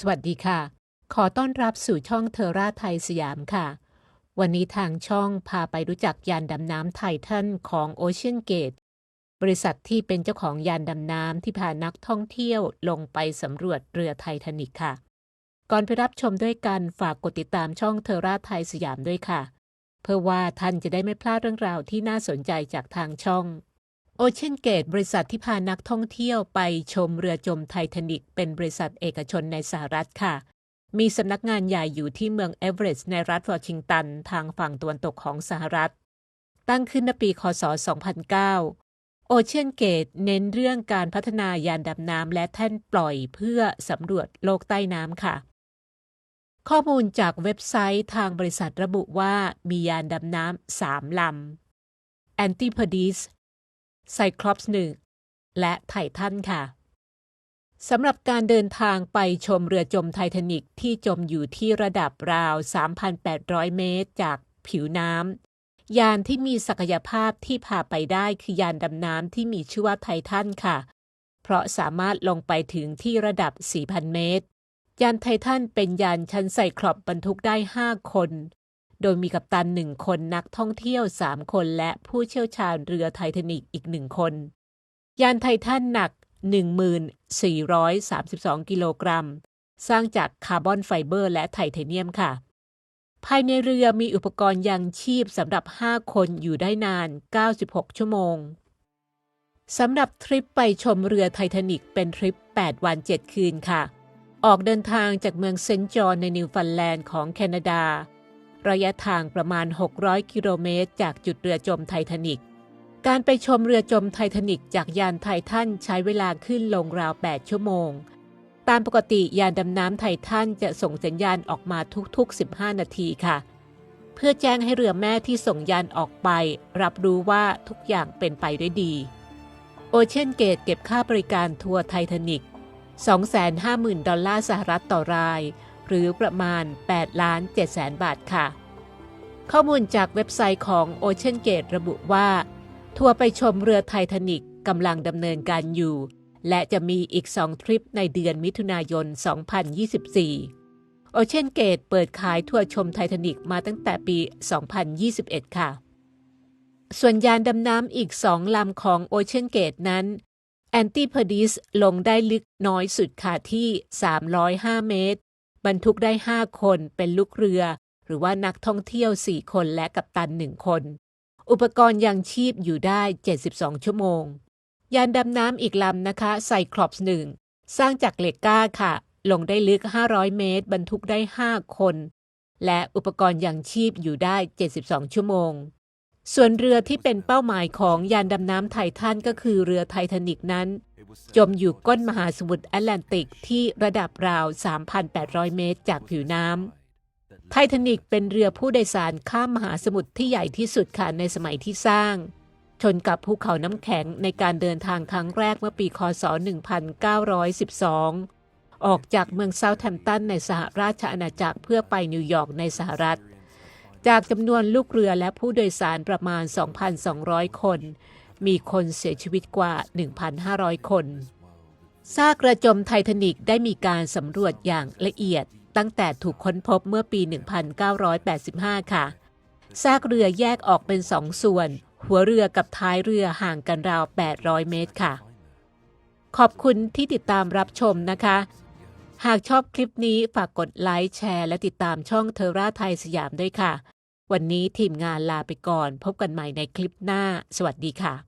สวัสดีค่ะ ขอต้อนรับสู่ช่องเทอร่าไทยสยามค่ะ วันนี้ทางช่องพาไปรู้จักยานดำน้ำไททันของ Ocean Gate บริษัทที่เป็นเจ้าของยานดำน้ำที่พานักท่องเที่ยวลงไปสำรวจเรือไททานิกค่ะ ก่อนไปรับชมด้วยกันฝากกดติดตามช่องเทอร่าไทยสยามด้วยค่ะ เพื่อว่าท่านจะได้ไม่พลาดเรื่องราวที่น่าสนใจจากทางช่อง โอเชียนเกตบริษัทที่พานักท่องเที่ยวไปชมเรือจมไททานิกเป็นบริษัทเอกชนในสหรัฐค่ะ มีสำนักงานใหญ่อยู่ที่เมืองเอเวอเรสต์ในรัฐวอชิงตัน ทางฝั่งตะวันตกของสหรัฐ ตั้งขึ้นในปีคศ 2009 โอเชียนเกตเน้นเรื่องการพัฒนายานดำน้ำและแท่นปล่อยเพื่อสำรวจโลกใต้น้ำค่ะ ข้อมูลจากเว็บไซต์ทางบริษัทระบุว่ามียานดำน้ำสามลำ Antipodes Cyclops 1และไททันค่ะสำหรับการเดินทางไปชมเรือจมไททานิกที่จมอยู่ที่ระดับราว 3,800 เมตรจากผิวน้ำยานที่มีศักยภาพที่พาไปได้คือยานดำน้ำที่มีชื่อว่าไททันค่ะ เพราะสามารถลงไปถึงที่ระดับ 4,000 เมตร ยานไททันเป็นยานชั้นไซคลอปบรรทุกได้ 5 คน โดยมีกัปตันหนึ่งคนนักท่องเที่ยว3คนและผู้เชี่ยวชาญเรือไททานิกอีกหนึ่งคน ยานไททันหนัก 1432 กิโลกรัม สร้างจากคาร์บอนไฟเบอร์และไทเทเนียมค่ะ ภายในเรือมีอุปกรณ์ยังชีพสำหรับ 5 คนอยู่ได้นาน 96 ชั่วโมงสำหรับทริปไปชมเรือไททานิกเป็นทริป 8 วัน 7 คืนค่ะ ออกเดินทางจากเมืองเซนต์จอห์นในนิวฟันแลนด์ของแคนาดา ระยะทางประมาณ 600 กิโลเมตร จากจุดเรือจมไททานิก การไปชมเรือจมไททานิกจากยานไททันใช้เวลาขึ้นลงราว 8 ชั่วโมง ตามปกติยานดำน้ำไททันจะส่งสัญญาณออกมาทุกๆ 15 นาทีค่ะ เพื่อแจ้งให้เรือแม่ที่ส่งยานออกไป รับรู้ว่าทุกอย่างเป็นไปด้วยดี โอเชียนเกตเก็บค่าบริการทัวร์ไททานิก250,000 ดอลลาร์สหรัฐต่อราย หรือประมาณ8ล้าน7แสนบาทค่ะ ข้อมูลจากเว็บไซต์ของ Ocean Gate ระบุว่า ทัวร์ไปชมเรือไททานิกกำลังดำเนินการอยู่ และจะมีอีก 2 ทริปในเดือนมิถุนายน 2024 Ocean Gate เปิดขายทัวร์ชมไททานิกมาตั้งแต่ปี 2021 ค่ะ ส่วนยานดำน้ำอีกสองลำของ Ocean Gate นั้นแอนติพดิสลงได้ลึกน้อยสุดค่ะที่ 305 เมตร บรรทุกได้ 5 คนเป็นลูกเรือ หรือว่านักท่องเที่ยว 4 คนและกัปตัน 1 คน อุปกรณ์ยังชีพอยู่ได้ 72 ชั่วโมง ยานดำน้ำอีกลำนะคะไซคลอปส์หนึ่งสร้างจากเหล็กก้าค่ะ ลงได้ลึก 500 เมตร บรรทุกได้ 5 คน และอุปกรณ์ยังชีพอยู่ได้ 72 ชั่วโมง ส่วนเรือที่เป็นเป้าหมายของยานดำน้ำไททันก็คือเรือไททานิกนั้น จมอยู่ก้นมหาสมุทรแอตแลนติกที่ระดับราว 3,800 เมตรจากผิวน้ำไททานิกเป็นเรือผู้โดยสารข้ามมหาสมุทรที่ใหญ่ที่สุดค่ะในสมัยที่สร้าง ชนกับภูเขาน้ำแข็งในการเดินทางครั้งแรกเมื่อปีคศ 1912 ออกจากเมืองเซาท์แฮมป์ตันในสหราชอาณาจักรเพื่อไปนิวยอร์กในสหรัฐ จากจำนวนลูกเรือและผู้โดยสารประมาณ 2,200 คน มีคนเสียชีวิตกว่า 1,500 คน ซากเรือจมไททานิกได้มีการสำรวจอย่างละเอียด ตั้งแต่ถูกค้นพบเมื่อปี 1985 ค่ะ ซากเรือแยกออกเป็นสองส่วน หัวเรือกับท้ายเรือห่างกันราว 800 เมตรค่ะ ขอบคุณที่ติดตามรับชมนะคะ หากชอบคลิปนี้ฝากกดไลค์แชร์ และติดตามช่องเทอร่าไทยสยามด้วยค่ะ วันนี้ทีมงานลาไปก่อน พบกันใหม่ในคลิปหน้า สวัสดีค่ะ